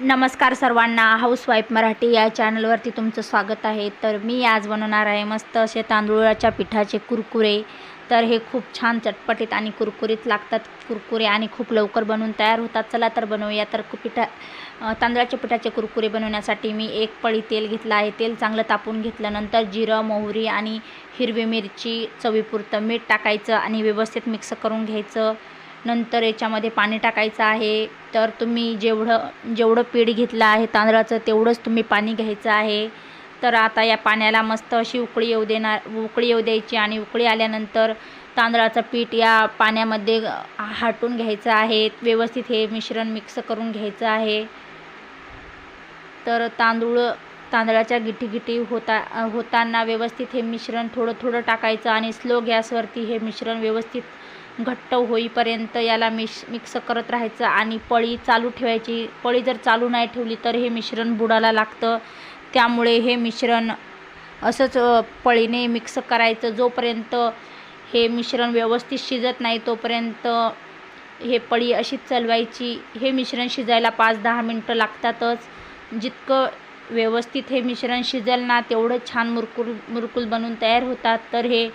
नमस्कार सर्वांना. हाऊसवाईफ मराठी या चॅनलवरती तुमचं स्वागत आहे. तर मी आज बनवणार आहे मस्त असे तांदूळाच्या पिठाचे कुरकुरे. तर हे खूप छान चटपटीत आणि कुरकुरीत लागतात कुरकुरे आणि खूप लवकर बनवून तयार होतात. चला तर बनवूया. तर पिठा तांदळाच्या पिठाचे कुरकुरे बनवण्यासाठी मी एक पळी तेल घेतलं आहे. तेल चांगलं तापून घेतलं नंतर जिरं मोहरी आणि हिरवी मिरची चवीपुरतं मीठ टाकायचं आणि व्यवस्थित मिक्स करून घ्यायचं. नंतर याच्यामध्ये पाणी टाकायचं आहे. तर तुम्ही जेवढं जेवढं पीठ घेतलं आहे तांदळाचं तेवढंच तुम्ही पाणी घ्यायचं आहे. तर आता या पाण्याला मस्त अशी उकळी येऊ देणार उकळी येऊ द्यायची आणि उकळी आल्यानंतर तांदळाचं पीठ या पाण्यामध्ये हाटून घ्यायचं आहे. व्यवस्थित हे मिश्रण मिक्स करून घ्यायचं आहे. तर तांदूळ तांदळाच्या गिठी होता होताना व्यवस्थित हे मिश्रण थोडं थोडं टाकायचं आणि स्लो गॅसवरती हे मिश्रण व्यवस्थित घट्ट होईपर्यंत याला मिश मिक्स करत राहायचं आणि पळी चालू ठेवायची. पळी जर चालू नाही ठेवली तर हे मिश्रण बुडाला लागतं. त्यामुळे हे मिश्रण असंच पळीने मिक्स करायचं. जोपर्यंत हे मिश्रण व्यवस्थित शिजत नाही तोपर्यंत हे पळी अशीच चालवायची. हे मिश्रण शिजायला पाच दहा मिनटं लागतातच. जितकं व्यवस्थित हे मिश्रण शिजेल ना तेवढं छान मुरकुल मुरकुल बनून तयार होतात. तर हे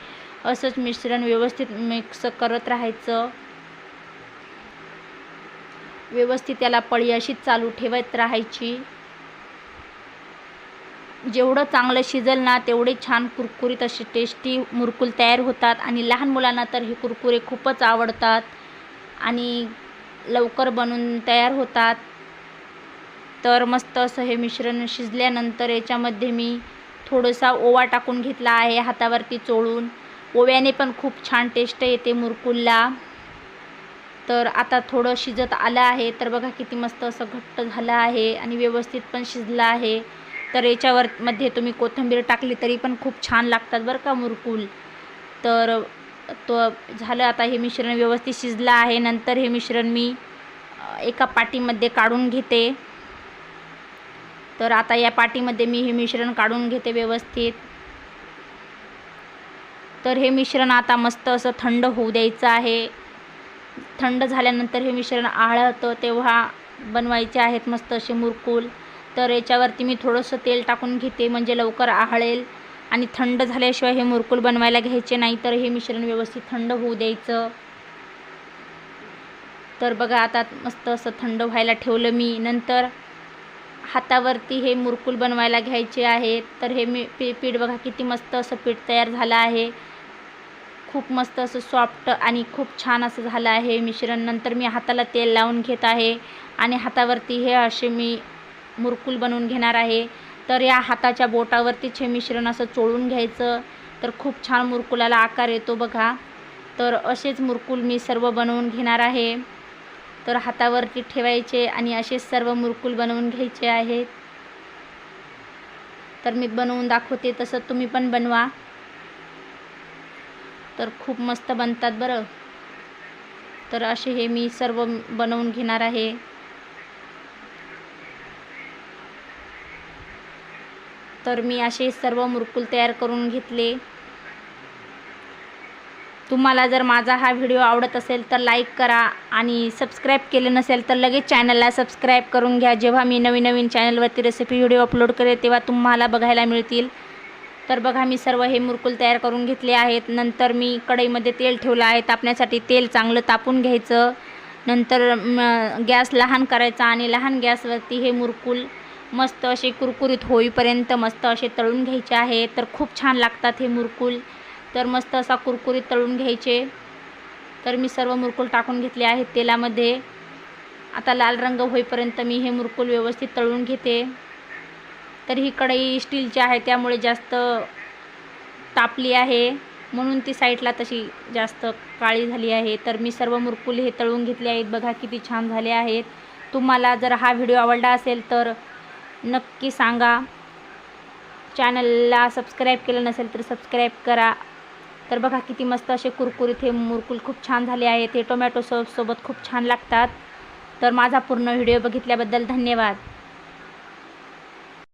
असंच मिश्रण व्यवस्थित मिक्स करत राहायचं. व्यवस्थित त्याला पळी अशीच चालू ठेवत राहायची. जेवढं चांगलं शिजल ना तेवढे छान कुरकुरीत असे टेस्टी मुरकुल तयार होतात आणि लहान मुलांना तर हे कुरकुरे खूपच आवडतात आणि लवकर बनून तयार होतात. तर मस्त असं हे मिश्रण शिजल्यानंतर याच्यामध्ये मी थोडासा ओवा टाकून घेतला आहे हातावरती चोळून. ओव्याने पण खूप छान टेस्ट येते मुरकुलला. तर आता थोडं शिजत आलं आहे तर बघा किती मस्त असं घट्ट झालं आहे आणि व्यवस्थित पण शिजलं आहे. तर याच्यावर मध्ये तुम्ही कोथिंबीर टाकली तरी पण खूप छान लागतात बरं का मुरकुल. तर तो झालं आता हे मिश्रण व्यवस्थित शिजलं आहे नंतर हे मिश्रण मी एका पाटीमध्ये काढून घेते. तर आता या पाटीमध्ये मी हे मिश्रण काढून घेते व्यवस्थित. तर हे मिश्रण आता मस्त असं थंड होऊ द्यायचं आहे. थंड झाल्यानंतर हे मिश्रण आळतं तेव्हा बनवायचे आहेत मस्त असे मुरकुल. तर याच्यावरती मी थोडंसं तेल टाकून घेते म्हणजे लवकर आळेल. आणि थंड झाल्याशिवाय हे मुरकुल बनवायला घ्यायचे नाही तर हे मिश्रण व्यवस्थित थंड होऊ द्यायचं. तर बघा आता मस्त असं थंड व्हायला ठेवलं मी. नंतर हातावरती हे मुरकुल बनवायला घ्यायचे आहेत. तर हे मी पी पीठ बघा किती मस्त असं पीठ तयार झालं आहे. खूप मस्त असं सॉफ्ट आणि खूप छान असं झालं आहे मिश्रण. नंतर मी हाताला तेल लावून घेत आहे आणि हातावरती हे असे मी मुरकुल बनवून घेणार आहे. तर या हाताच्या बोटावरतीच हे मिश्रण असं चोळून घ्यायचं. तर खूप छान मुरकुलाला आकार येतो बघा. तर असेच मुरकुल मी सर्व बनवून घेणार आहे. तर हातावरती ठेवायचे आणि असेच सर्व मुरकुल बनवून घ्यायचे आहेत. तर मी बनवून दाखवते तसं तुम्ही पण बनवा. तर खूप मस्त बनतात बरं. तर असे हे मी सर्व बनवून घेणार आहे. तर मी असे सर्व मुरकुल तयार करून घेतले. तुम्हाला जर माझा हा व्हिडिओ आवडत असेल तर लाईक करा आणि सबस्क्राईब केले नसेल तर लगेच चॅनलला सबस्क्राईब करून घ्या. जेव्हा मी नवीन नवीन चॅनलवरती रेसिपी व्हिडिओ अपलोड करेल तेव्हा तुम्हाला बघायला मिळतील. तर बघा मी सर्व हे मुरकुल तयार करून घेतले आहेत. नंतर मी कढईमध्ये तेल ठेवलं आहे. तापण्यासाठी तेल चांगलं तापून घ्यायचं. नंतर गॅस लहान करायचा आणि लहान गॅसवरती हे मुरकुल मस्त असे कुरकुरीत होईपर्यंत मस्त असे तळून घ्यायचे आहे. तर खूप छान लागतात हे मुरकुल. तर मस्त असा कुरकुरीत तळून घ्यायचे. तर मी सर्व मुरकुल टाकून घेतले आहेत तेलामध्ये. आता लाल रंग होईपर्यंत मी हे मुरकुल व्यवस्थित तळून घेते. तर ही कढई स्टीलची आहे त्यामुळे जास्त तापली आहे. म्हणून ती साईडला तशी जास्त काळी झाली आहे. तर मी सर्व मुरकुल हे तळून घेतले आहेत. बघा किती छान झाले आहेत. तुम्हाला जर हा व्हिडिओ आवडला असेल तर नक्की सांगा. चॅनलला सबस्क्राईब केलं नसेल तर सबस्क्राईब करा. तर बघा किती मस्त असे कुरकुरीत हे मुरकुल खूप छान झाले आहेत. हे टोमॅटो सॉससोबत खूप छान लागतात. तर माझा पूर्ण व्हिडिओ बघितल्याबद्दल धन्यवाद.